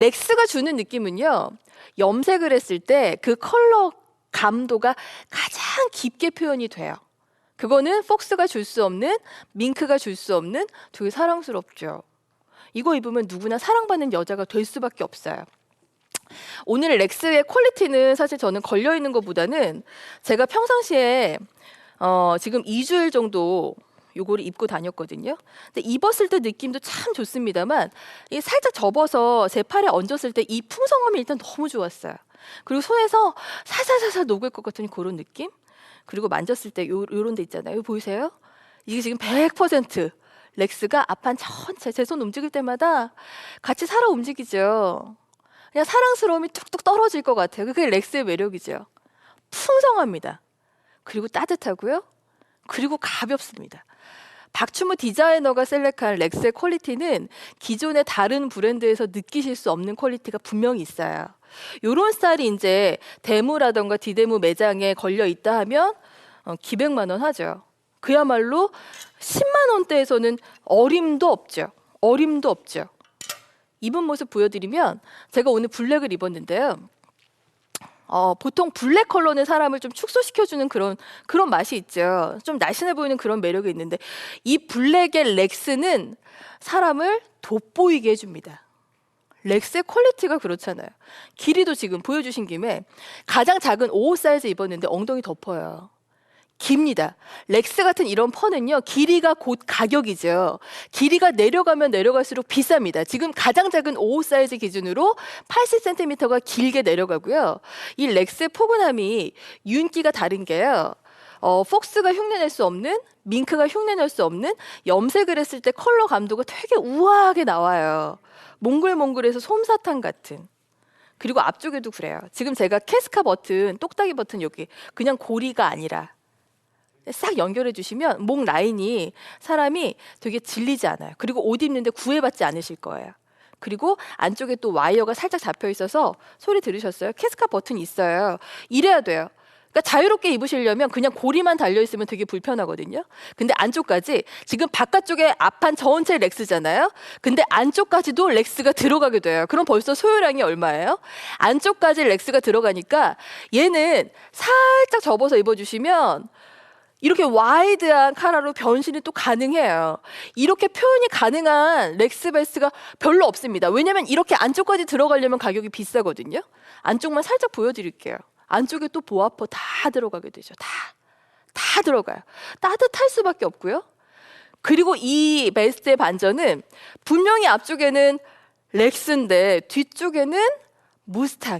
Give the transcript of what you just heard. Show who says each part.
Speaker 1: 렉스가 주는 느낌은요. 염색을 했을 때 그 컬러 감도가 가장 깊게 표현이 돼요. 그거는 폭스가 줄 수 없는 밍크가 줄 수 없는 되게 사랑스럽죠. 이거 입으면 누구나 사랑받는 여자가 될 수밖에 없어요. 오늘 렉스의 퀄리티는 사실 저는 걸려 있는 것보다는 제가 평상시에 어, 지금 2주일 정도 요거를 입고 다녔거든요. 근데 입었을 때 느낌도 참 좋습니다만 이 살짝 접어서 제 팔에 얹었을 때 이 풍성함이 일단 너무 좋았어요. 그리고 손에서 살살살살 녹을 것 같은 그런 느낌? 그리고 만졌을 때 요, 요런 데 있잖아요. 이거 보이세요? 이게 지금 100% 렉스가 앞판 전체 제 손 움직일 때마다 같이 살아 움직이죠. 그냥 사랑스러움이 뚝뚝 떨어질 것 같아요. 그게 렉스의 매력이죠. 풍성합니다. 그리고 따뜻하고요. 그리고 가볍습니다. 박추무 디자이너가 셀렉한 렉스의 퀄리티는 기존의 다른 브랜드에서 느끼실 수 없는 퀄리티가 분명히 있어요. 요런 스타일이 이제 대무라던가 디데무 매장에 걸려 있다 하면 어, 기백만 원 하죠. 그야말로 10만 원대에서는 어림도 없죠. 어림도 없죠. 입은 모습 보여드리면 제가 오늘 블랙을 입었는데요. 어, 보통 블랙 컬러는 사람을 좀 축소시켜주는 그런 그런 맛이 있죠. 좀 날씬해 보이는 그런 매력이 있는데 이 블랙의 렉스는 사람을 돋보이게 해줍니다. 렉스의 퀄리티가 그렇잖아요. 길이도 지금 보여주신 김에 가장 작은 5호 사이즈 입었는데 엉덩이 덮어요. 깁니다. 렉스 같은 이런 펀은요, 길이가 곧 가격이죠. 길이가 내려가면 내려갈수록 비쌉니다. 지금 가장 작은 5호 사이즈 기준으로 80cm가 길게 내려가고요. 이 렉스의 포근함이 윤기가 다른 게요. 어, 폭스가 흉내낼 수 없는, 밍크가 흉내낼 수 없는 염색을 했을 때 컬러 감도가 되게 우아하게 나와요. 몽글몽글해서 솜사탕 같은. 그리고 앞쪽에도 그래요. 지금 제가 캐스카 버튼, 똑딱이 버튼 여기 그냥 고리가 아니라 싹 연결해 주시면 목 라인이 사람이 되게 질리지 않아요. 그리고 옷 입는데 구애받지 않으실 거예요. 그리고 안쪽에 또 와이어가 살짝 잡혀 있어서 소리 들으셨어요? 캐스카 버튼이 있어요. 이래야 돼요. 그러니까 자유롭게 입으시려면 그냥 고리만 달려 있으면 되게 불편하거든요. 근데 안쪽까지 지금 바깥쪽에 앞판 전체 렉스잖아요. 근데 안쪽까지도 렉스가 들어가게 돼요. 그럼 벌써 소요량이 얼마예요? 안쪽까지 렉스가 들어가니까 얘는 살짝 접어서 입어주시면 이렇게 와이드한 카라로 변신이 또 가능해요. 이렇게 표현이 가능한 렉스 베스트가 별로 없습니다. 왜냐면 이렇게 안쪽까지 들어가려면 가격이 비싸거든요. 안쪽만 살짝 보여드릴게요. 안쪽에 또 보아퍼 다 들어가게 되죠. 다. 다 들어가요. 따뜻할 수밖에 없고요. 그리고 이 베스트의 반전은 분명히 앞쪽에는 렉스인데 뒤쪽에는 무스탕이에요.